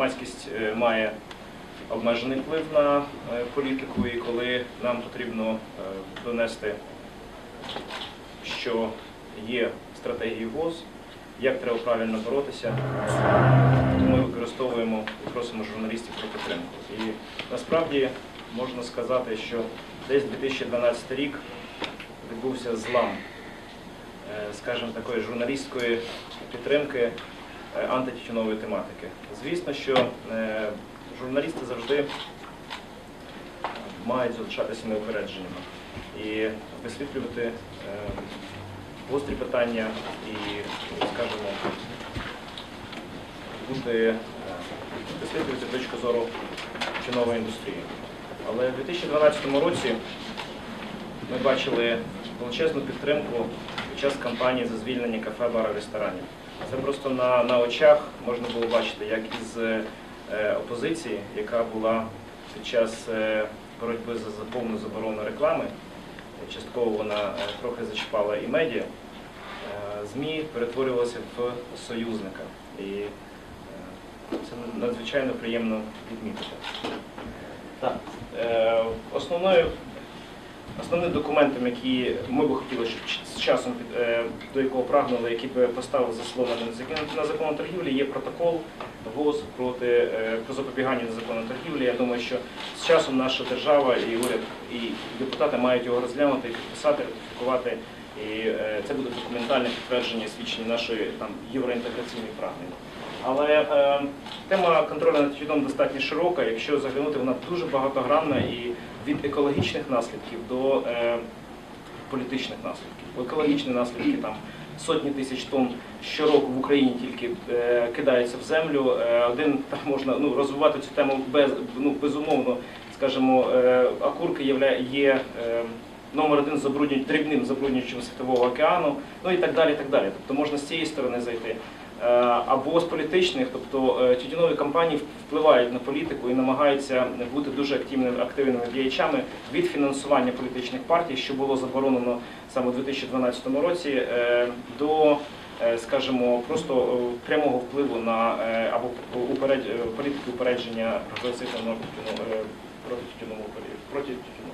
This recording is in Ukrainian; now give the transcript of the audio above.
громадськість е, має обмежений вплив на е, політику, і коли нам потрібно е, донести, що є стратегії ВОЗ, як треба правильно боротися, ми використовуємо і просимо журналістів про підтримку. І насправді можна сказати, що десь 2012 рік відбувся злам, скажімо, такої журналістської підтримки антитютюнової тематики. Звісно, що е, журналісти завжди мають залишатися неупередженими і висвітлювати е, гострі питання і, скажімо, е, висвітлювати точку зору чинової індустрії. Але в 2012 році ми бачили величезну підтримку під час кампанії за звільнення кафе, барів, ресторанів. Це просто на, на очах можна було бачити, як із е, опозиції, яка була під час е, боротьби за за повну заборону реклами, е, частково вона е, трохи зачіпала і медіа, е, ЗМІ перетворювалися в союзника. І е, це надзвичайно приємно відмітити. Так. Е, Основною Основним документом, який ми би хотіли, щоб з часом е, до якого прагнули, який би поставив заслони на законну торгівлі, є протокол ВОЗ проти е, про запобігання незаконної торгівлі. Я думаю, що з часом наша держава і уряд і депутати мають його розглянути, підписати, ратифікувати. І е, це буде документальне підтвердження свідчення нашої там євроінтеграційної прагнення. Але е, тема контролю над тютюном достатньо широка. Якщо заглянути, вона дуже багатогранна і від екологічних наслідків до е, політичних наслідків. Екологічні наслідки там сотні тисяч тонн щороку в Україні тільки е, кидаються в землю. Е, один там можна ну, розвивати цю тему без ну безумовно, скажімо, е, окурки явля, є. Е, Номер один забруднюють дрібним забруднюючим світового океану, ну і так далі. так далі. Тобто можна з цієї сторони зайти. Е, Або з політичних, тобто е, тютюнові компанії впливають на політику і намагаються бути дуже активними активними діячами від фінансування політичних партій, що було заборонено саме у 2012 році, е, до, скажімо, просто прямого впливу на або уперед, політики упередження прогресивного проти тютюнового проти тютюну.